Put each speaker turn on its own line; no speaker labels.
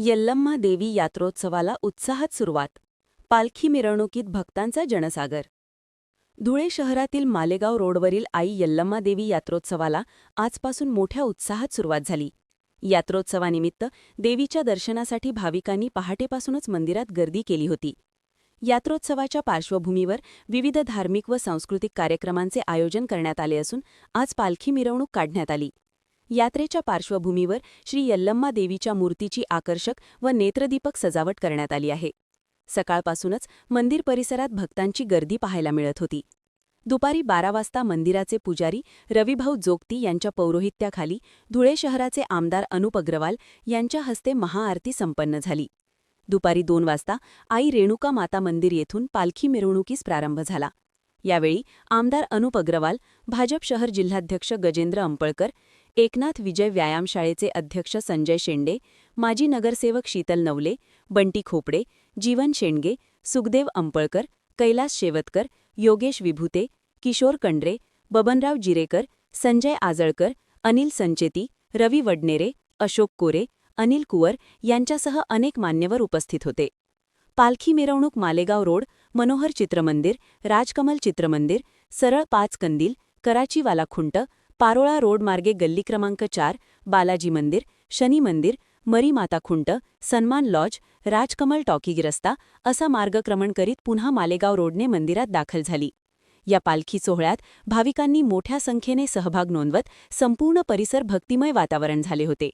यल्लम्मा देवी यात्रोत्सवाला उत्साहात सुरुवात. पालखी मिरवणुकीत भक्तांचा जनसागर. धुळे शहरातील मालेगाव रोडवरील आई यल्लम्मा देवी यात्रोत्सवाला आजपासून मोठ्या उत्साहात सुरुवात झाली. यात्रोत्सवानिमित्त देवीच्या दर्शनासाठी भाविकांनी पहाटेपासूनच मंदिरात गर्दी केली होती. यात्रोत्सवाच्या पार्श्वभूमीवर विविध धार्मिक व सांस्कृतिक कार्यक्रमांचे आयोजन करण्यात आले असून आज पालखी मिरवणूक काढण्यात आली. यात्रेच्या पार्श्वभूमीवर श्री यल्लम्मा देवीच्या मूर्तीची आकर्षक व नेत्रदीपक सजावट करण्यात आली आहे. सकाळपासूनच मंदिर परिसरात भक्तांची गर्दी पाहायला मिळत होती. दुपारी बारा वाजता मंदिराचे पुजारी रविभाऊ जोगती यांच्या पौरोहित्याखाली धुळे शहराचे आमदार अनुप अग्रवाल यांच्या हस्ते महाआरती संपन्न झाली. दुपारी दोन वाजता आई रेणुका माता मंदिर येथून पालखी मिरवणुकीस प्रारंभ झाला. यावेळी आमदार अनुप अग्रवाल भाजप शहर जिल्हाध्यक्ष गजेंद्र अंपळकर एकनाथ विजय व्यायामशाळेचे अध्यक्ष संजय शेंडे माजी नगरसेवक शीतल नवले बंटी खोपडे जीवन शेंडगे सुखदेव अंपळकर कैलास शेवतकर योगेश विभूते किशोर कंड्रे बबनराव जिरेकर संजय आजळकर अनिल संचेती रवी वडनेरे अशोक कोरे अनिल कुवर यांच्यासह अनेक मान्यवर उपस्थित होते. पालखी मिरवणूक मालेगाव रोड मनोहर चित्रमंदिर राजकमल चित्रमंदिर सरळ पाच कंदील कराचीवाला खुंट पारोळा रोड मार्गे गल्ली क्रमांक चार बालाजी मंदिर शनी मंदिर मरी माता खुंट सन्मान लॉज राजकमल टॉकी रस्ता असा मार्गक्रमण करीत पुन्हा मालेगाव रोडने मंदिरात दाखल झाली. या पालखी सोहळ्यात भाविकांनी मोठ्या संख्येने सहभाग नोंदवत संपूर्ण परिसर भक्तिमय वातावरण झाले होते.